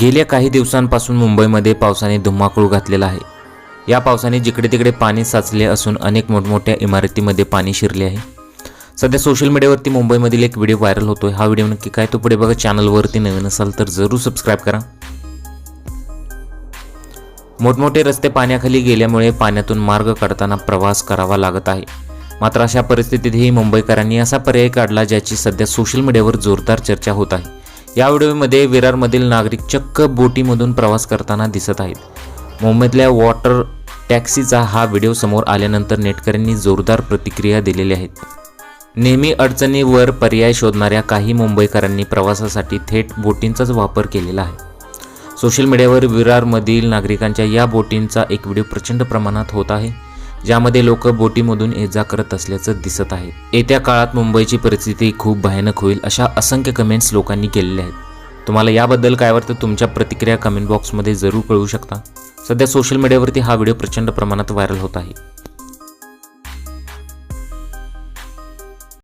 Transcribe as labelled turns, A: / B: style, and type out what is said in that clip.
A: गेल्या काही दिवसांपासून मुंबईमध्ये पावसाने धुमाकूळ घातलेला आहे. या पावसाने जिकडे तिकडे पाणी साचले असून अनेक मोठमोठ्या इमारतीमध्ये पाणी शिरले आहे. सध्या सोशल मीडियावरती मुंबईमधील एक व्हिडिओ व्हायरल होतोय. हा व्हिडिओ नक्की काय? तो पुढे बघा. चॅनलवरती नवीन असाल तर जरूर सबस्क्राईब करा. मोठमोठे रस्ते पाण्याखाली गेल्यामुळे पाण्यातून मार्ग काढताना प्रवास करावा लागत आहे. मात्र अशा परिस्थितीतही मुंबईकरांनी असा पर्याय काढला ज्याची सध्या सोशल मीडियावर जोरदार चर्चा होत आहे. या व्हिडिओमध्ये विरारमधील नागरिक चक्क बोटीमधून प्रवास करताना दिसत आहेत. मुंबईतल्या वॉटर टॅक्सीचा हा व्हिडिओ समोर आल्यानंतर नेटकऱ्यांनी जोरदार प्रतिक्रिया दिलेल्या आहेत. नेहमी अडचणीवर पर्याय शोधणाऱ्या काही मुंबईकरांनी प्रवासासाठी थेट बोटींचाच वापर केलेला आहे. सोशल मीडियावर विरारमधील नागरिकांच्या या बोटींचा एक व्हिडिओ प्रचंड प्रमाणात होत आहे. ज्यामध्ये लोक बोटीमधून ये जा करत असल्याचं दिसत आहे. येत्या काळात मुंबईची परिस्थिती खूप भयानक होईल अशा असंख्य कमेंट्स लोकांनी केलेल्या आहेत. तुम्हाला याबद्दल काय वाटतं तुमच्या प्रतिक्रिया कमेंट बॉक्समध्ये जरूर कळवू शकता. सध्या सोशल मीडियावरती हा व्हिडिओ प्रचंड प्रमाणात व्हायरल होत आहे.